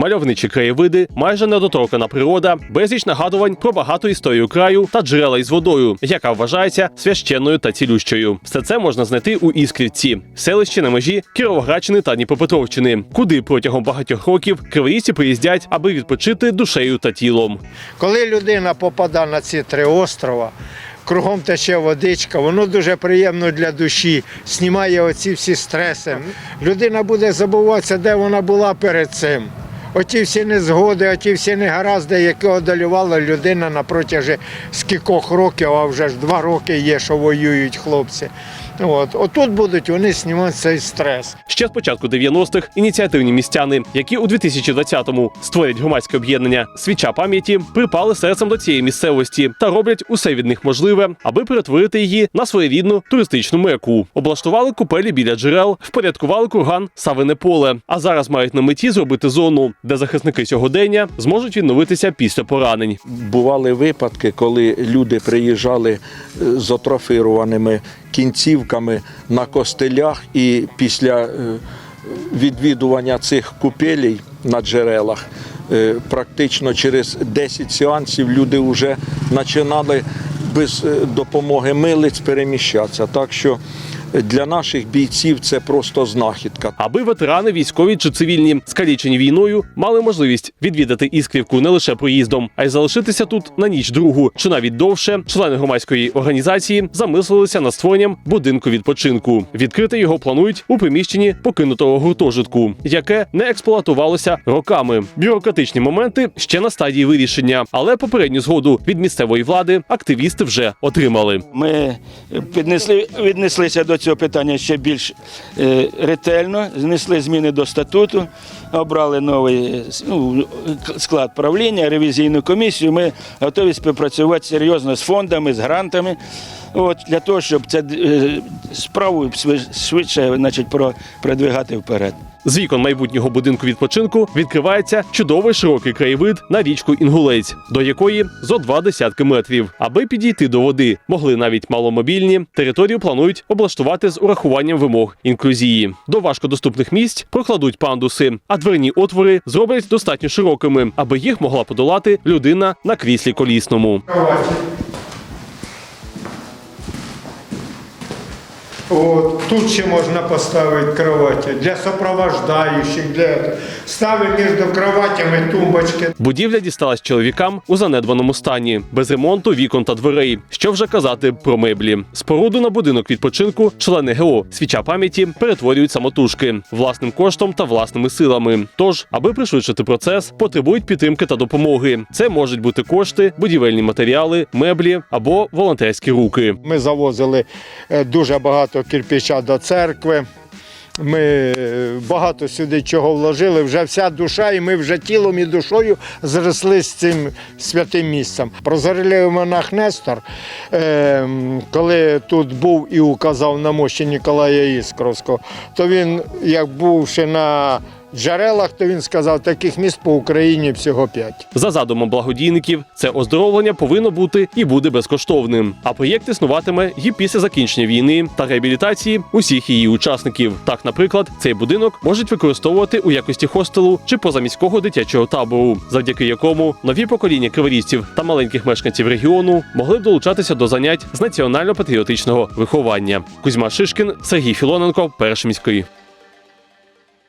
Мальовничі краєвиди, майже недоторкана природа, безліч нагадувань про багату історію краю та джерела із водою, яка вважається священною та цілющою. Все це можна знайти у Іскрівці, селищі на межі Кіровоградщини та Дніпропетровщини, куди протягом багатьох років криворізці приїздять, аби відпочити душею та тілом. Коли людина попадає на ці три острова, кругом тече водичка, воно дуже приємно для душі, знімає оці всі стреси. Людина буде забуватися, де вона була перед цим. Оті всі незгоди, оті всі негаразди, які одолювала людина на протязі скількох років, а вже ж два роки є, що воюють хлопці. От. Отут будуть вони знімати цей стрес. Ще з початку 90-х ініціативні містяни, які у 2020-му створять громадське об'єднання Свіча пам'яті, припали серцем до цієї місцевості та роблять усе від них можливе, аби перетворити її на своєрідну туристичну меку. Облаштували купелі біля джерел, впорядкували курган Савине поле. А зараз мають на меті зробити зону, де захисники сьогодення зможуть відновитися після поранень. Бували випадки, коли люди приїжджали е, з атрофірованими кінцівками на костелях, і після е, відвідування цих купелей на джерелах е, практично через 10 сеансів люди вже починали без допомоги милиць переміщатися. Так що для наших бійців це просто знахідка. Аби ветерани, військові чи цивільні, скалічені війною, мали можливість відвідати іскрівку не лише проїздом, а й залишитися тут на ніч другу чи навіть довше. Члени громадської організації замислилися над створенням будинку відпочинку. Відкрити його планують у приміщенні покинутого гуртожитку, яке не експлуатувалося роками. Бюрократичні моменти ще на стадії вирішення, але попередню згоду від місцевої влади активісти вже отримали. Ми піднесли, віднеслися до цього питання ще більш е, ретельно, знесли зміни до статуту, обрали новий ну, склад правління, ревізійну комісію. Ми готові співпрацювати серйозно з фондами, з грантами. От, для того, щоб цю справу швидше значить, про- продвигати вперед. З вікон майбутнього будинку відпочинку відкривається чудовий широкий краєвид на річку Інгулець, до якої зо два десятки метрів. Аби підійти до води, могли навіть маломобільні. Територію планують облаштувати з урахуванням вимог інклюзії. До важкодоступних місць прокладуть пандуси, а дверні отвори зроблять достатньо широкими, аби їх могла подолати людина на кріслі колісному. От, тут ще можна поставити кроваті для сопровождаючих, для. Ставимо між кроватями тумбочки. Будівля дісталась чоловікам у занедбаному стані, без ремонту вікон та дверей. Що вже казати про меблі. Споруду на будинок відпочинку члени ГО свіча пам'яті перетворюють самотужки власним коштом та власними силами. Тож, аби пришвидшити процес, потребують підтримки та допомоги. Це можуть бути кошти, будівельні матеріали, меблі або волонтерські руки. Ми завозили е, дуже багато кирпича до церкви. Ми е, багато сюди чого вложили, вже вся душа, і ми вже тілом і душою зросли з цим святим місцем. Прозорливий монах Нестор, е, коли тут був і указав на мощі Ніколая Іскровського, то він, як був на джерелах, то він сказав, таких міст по Україні всього п'ять. За задумом благодійників, це оздоровлення повинно бути і буде безкоштовним. А проєкт існуватиме і після закінчення війни та реабілітації усіх її учасників. Так, наприклад, цей будинок можуть використовувати у якості хостелу чи позаміського дитячого табору, завдяки якому нові покоління криворізців та маленьких мешканців регіону могли б долучатися до занять з національно-патріотичного виховання. Кузьма Шишкін, Сергій Філоненко, перший міський.